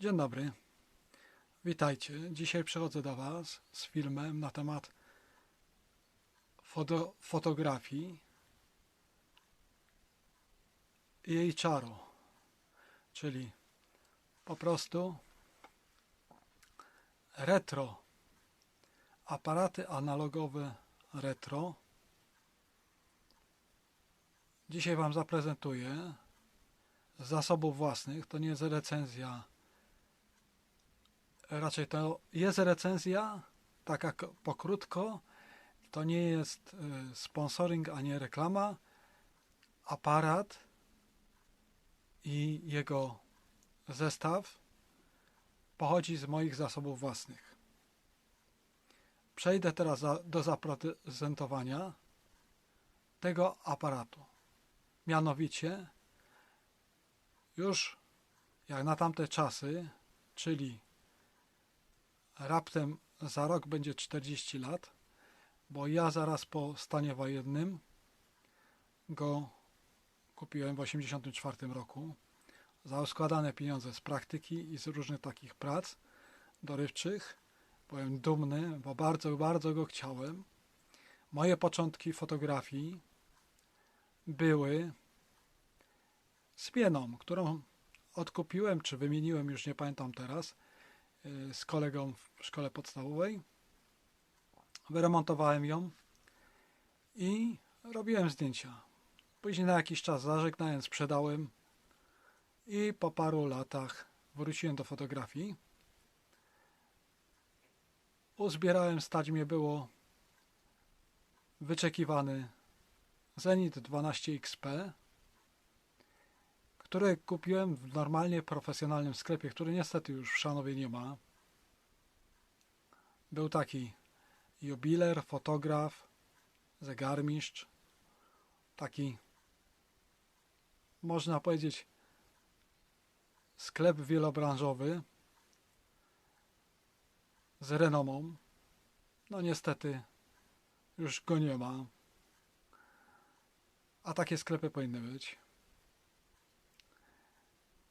Dzień dobry. Witajcie. Dzisiaj przychodzę do Was z filmem na temat foto, fotografii i jej czaru. Czyli po prostu retro. Aparaty analogowe retro. Dzisiaj Wam zaprezentuję z zasobów własnych. To nie jest recenzja. Raczej to jest recenzja, taka pokrótko. To nie jest y, sponsoring ani reklama. Aparat i jego zestaw pochodzi z moich zasobów własnych. Przejdę teraz do zaprezentowania tego aparatu. Mianowicie już jak na tamte czasy, czyli raptem za rok będzie 40 lat, bo ja zaraz po stanie wojennym go kupiłem w 84 roku za składane pieniądze z praktyki i z różnych takich prac dorywczych. Byłem dumny, bo bardzo, bardzo go chciałem. Moje początki fotografii były z którą odkupiłem, czy wymieniłem, już nie pamiętam teraz, z kolegą w szkole podstawowej. Wyremontowałem ją i robiłem zdjęcia. Później na jakiś czas zażegnałem, sprzedałem i po paru latach wróciłem do fotografii. Uzbierałem, stać mnie było wyczekiwany Zenit 12 XP, który kupiłem w normalnie profesjonalnym sklepie, który niestety już w Szanowie nie ma. Był taki jubiler, fotograf, zegarmistrz, taki można powiedzieć sklep wielobranżowy z renomą. No niestety już go nie ma. A takie sklepy powinny być.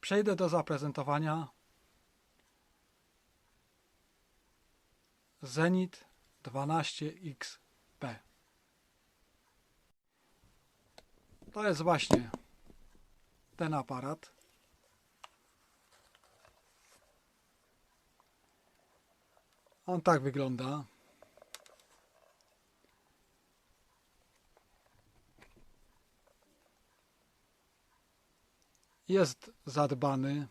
Przejdę do zaprezentowania Zenit 12XP. To jest właśnie ten aparat. On tak wygląda. Jest zadbany.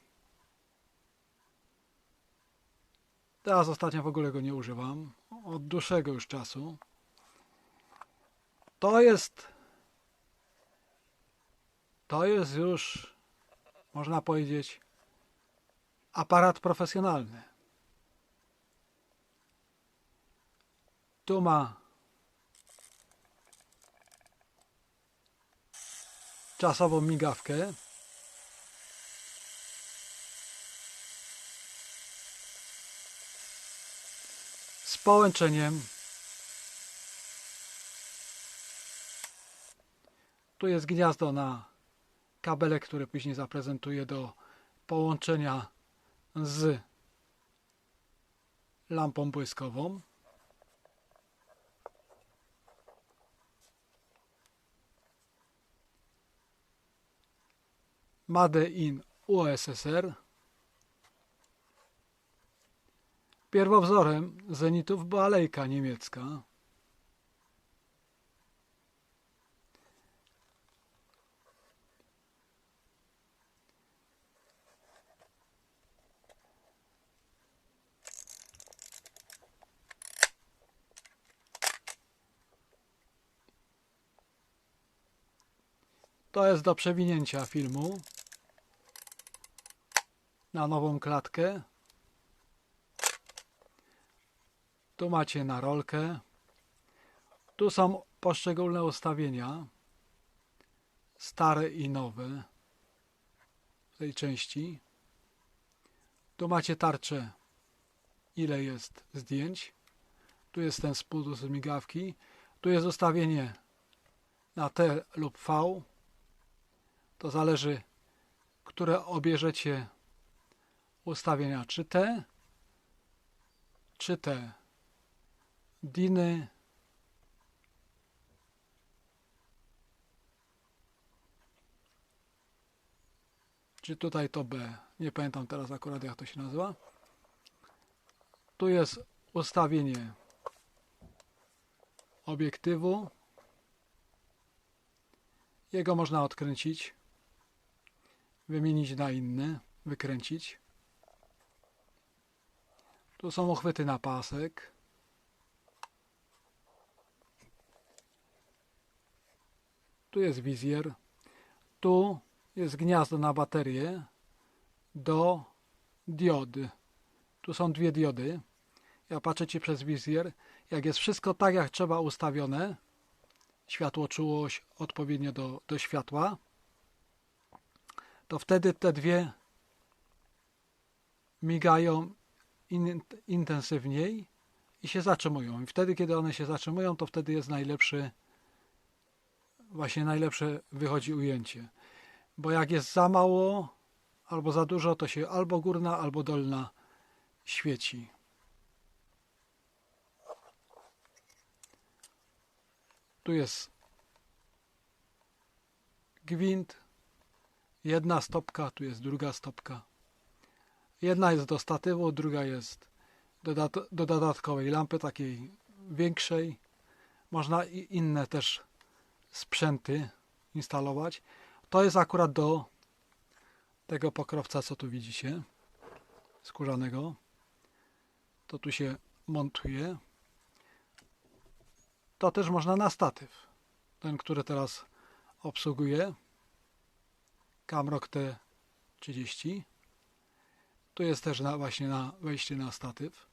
Teraz ostatnio w ogóle go nie używam. Od dłuższego już czasu. To jest. To jest już, można powiedzieć, aparat profesjonalny. Tu ma czasową migawkę. Połączeniem. Tu jest gniazdo na kabelek, który później zaprezentuję do połączenia z lampą błyskową. Made in USSR. Pierwowzorem zenitów była lejka niemiecka. To jest do przewinięcia filmu na nową klatkę. Tu macie na rolkę. Tu są poszczególne ustawienia. Stare i nowe. W tej części. Tu macie tarczę. Ile jest zdjęć. Tu jest ten spód z migawki. Tu jest ustawienie na T lub V. To zależy, które obierzecie ustawienia czy te, czy te diny. Czy tutaj to B? Nie pamiętam teraz akurat jak to się nazywa. Tu jest ustawienie obiektywu. Jego można odkręcić, wymienić na inny, wykręcić. Tu są uchwyty na pasek. Tu jest wizjer. Tu jest gniazdo na baterię do diody. Tu są dwie diody. Jak patrzycie przez wizjer, jak jest wszystko tak jak trzeba ustawione, światłoczułość odpowiednio do, do światła, to wtedy te dwie migają in, intensywniej i się zatrzymują. I wtedy, kiedy one się zatrzymują, to wtedy jest najlepszy, właśnie najlepsze wychodzi ujęcie. Bo jak jest za mało albo za dużo, to się albo górna, albo dolna świeci. Tu jest gwint, jedna stopka, tu jest druga stopka. Jedna jest do statywu, druga jest do, dat- do dodatkowej lampy, takiej większej. Można i inne też sprzęty instalować. To jest akurat do tego pokrowca, co tu widzicie, skórzanego. To tu się montuje. To też można na statyw. Ten, który teraz obsługuję. Camrock T30. Tu jest też na, właśnie na wejście na statyw.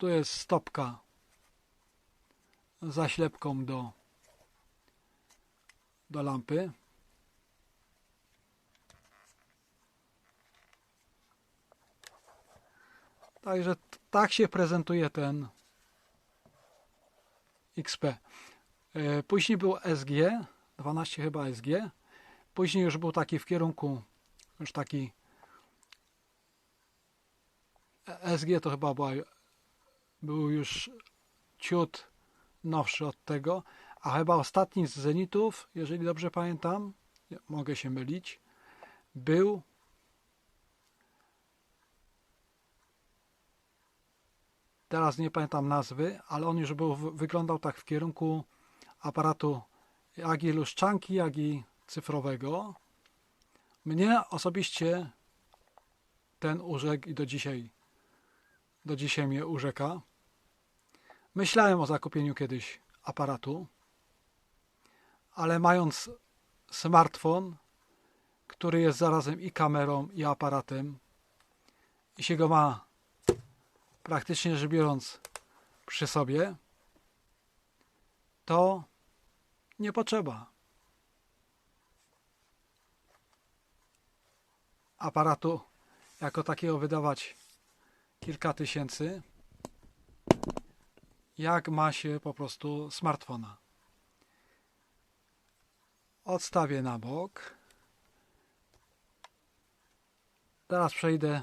Tu jest stopka z zaślepką do, do lampy. Także tak się prezentuje ten XP. E, Później był SG, 12 chyba SG. Później już był taki w kierunku, już taki SG to chyba była, był już ciut nowszy od tego, a chyba ostatni z Zenitów, jeżeli dobrze pamiętam, mogę się mylić, był teraz nie pamiętam nazwy, ale on już był, wyglądał tak w kierunku aparatu jak i luszczanki, jak i cyfrowego. Mnie osobiście ten urzekł i do dzisiaj, do dzisiaj mnie urzeka. Myślałem o zakupieniu kiedyś aparatu, ale mając smartfon, który jest zarazem i kamerą, i aparatem, i się go ma praktycznie rzecz biorąc przy sobie, to nie potrzeba aparatu jako takiego wydawać kilka tysięcy, jak ma się po prostu smartfona. Odstawię na bok. Teraz przejdę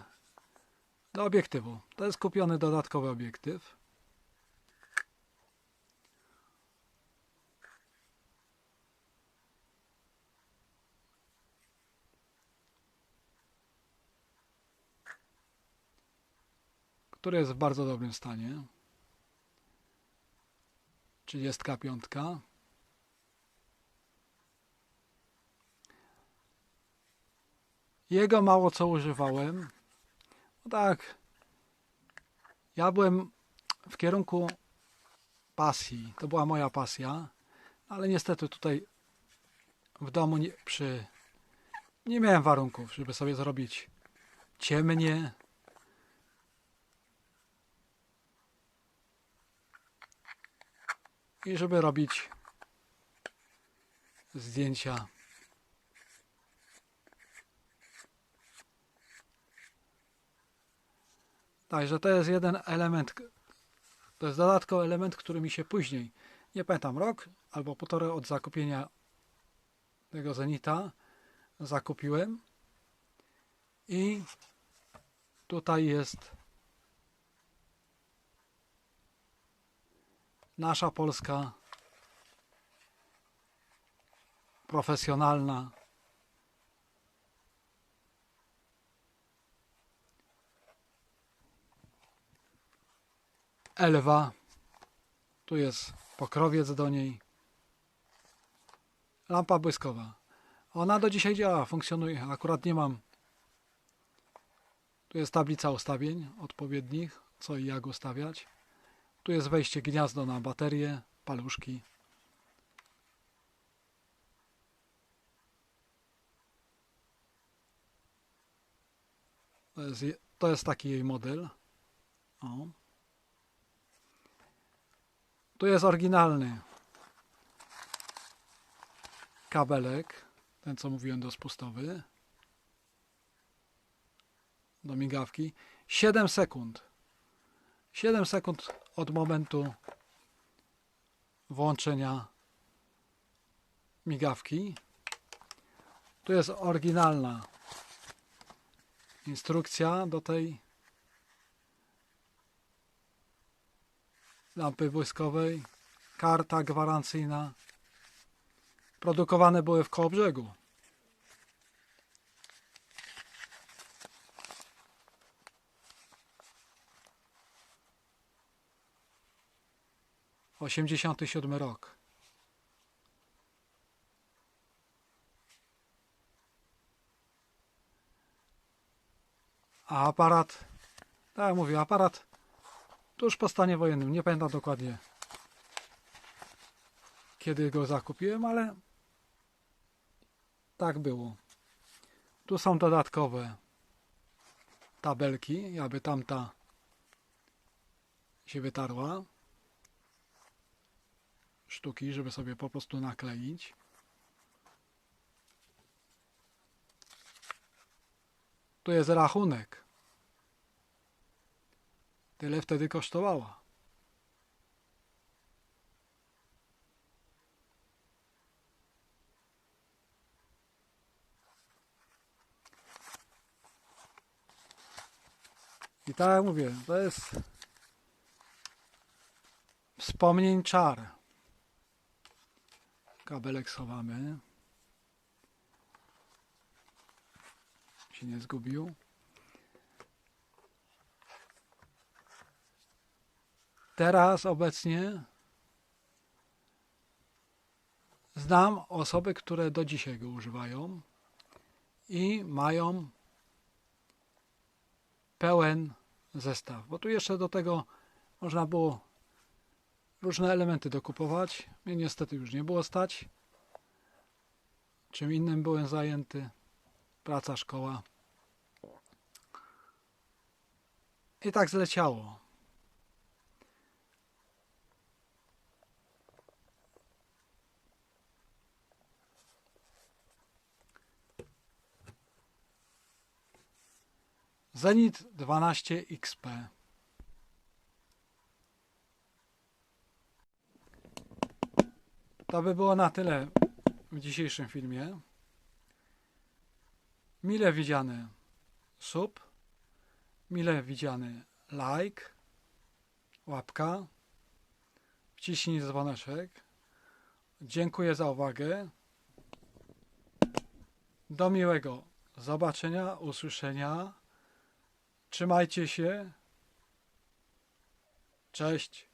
do obiektywu. To jest kupiony dodatkowy obiektyw. który jest w bardzo dobrym stanie. 35. Jego mało co używałem. No tak. Ja byłem w kierunku pasji. To była moja pasja. Ale niestety tutaj w domu nie, przy, nie miałem warunków, żeby sobie zrobić ciemnie. I żeby robić zdjęcia Także to jest jeden element, to jest dodatkowy element, który mi się później, nie pamiętam, rok albo półtora od zakupienia tego Zenita zakupiłem. I tutaj jest nasza polska profesjonalna Elwa. Tu jest pokrowiec do niej. Lampa błyskowa. Ona do dzisiaj działa, funkcjonuje. Akurat nie mam. Tu jest tablica ustawień odpowiednich, co i jak ustawiać. Tu jest wejście gniazdo na baterię, paluszki. To jest, je- to jest taki jej model. O. Tu jest oryginalny kabelek, ten co mówiłem do spustowy, do migawki. 7 sekund. 7 sekund od momentu włączenia migawki. Tu jest oryginalna instrukcja do tej lampy błyskowej, karta gwarancyjna. Produkowane były w Kołobrzegu. Osiemdziesiąty siódmy rok. A aparat, tak mówię, aparat tuż po stanie wojennym. Nie pamiętam dokładnie kiedy go zakupiłem, ale tak było. Tu są dodatkowe tabelki, aby tamta się wytarła. Sztuki, żeby sobie po prostu nakleić. Tu jest rachunek. Tyle wtedy kosztowała. I tak jak mówię, to jest wspomnień czar. Kabelek schowamy. Się nie zgubił. Teraz obecnie znam osoby, które do dzisiaj go używają i mają pełen zestaw. Bo tu jeszcze do tego można było różne elementy dokupować. Mnie niestety już nie było stać. Czym innym byłem zajęty. Praca, szkoła. I tak zleciało. Zenit 12 XP. To by było na tyle w dzisiejszym filmie. Mile widziany sub, mile widziany like, łapka, wciśnij dzwoneczek. Dziękuję za uwagę. Do miłego zobaczenia, usłyszenia. Trzymajcie się. Cześć.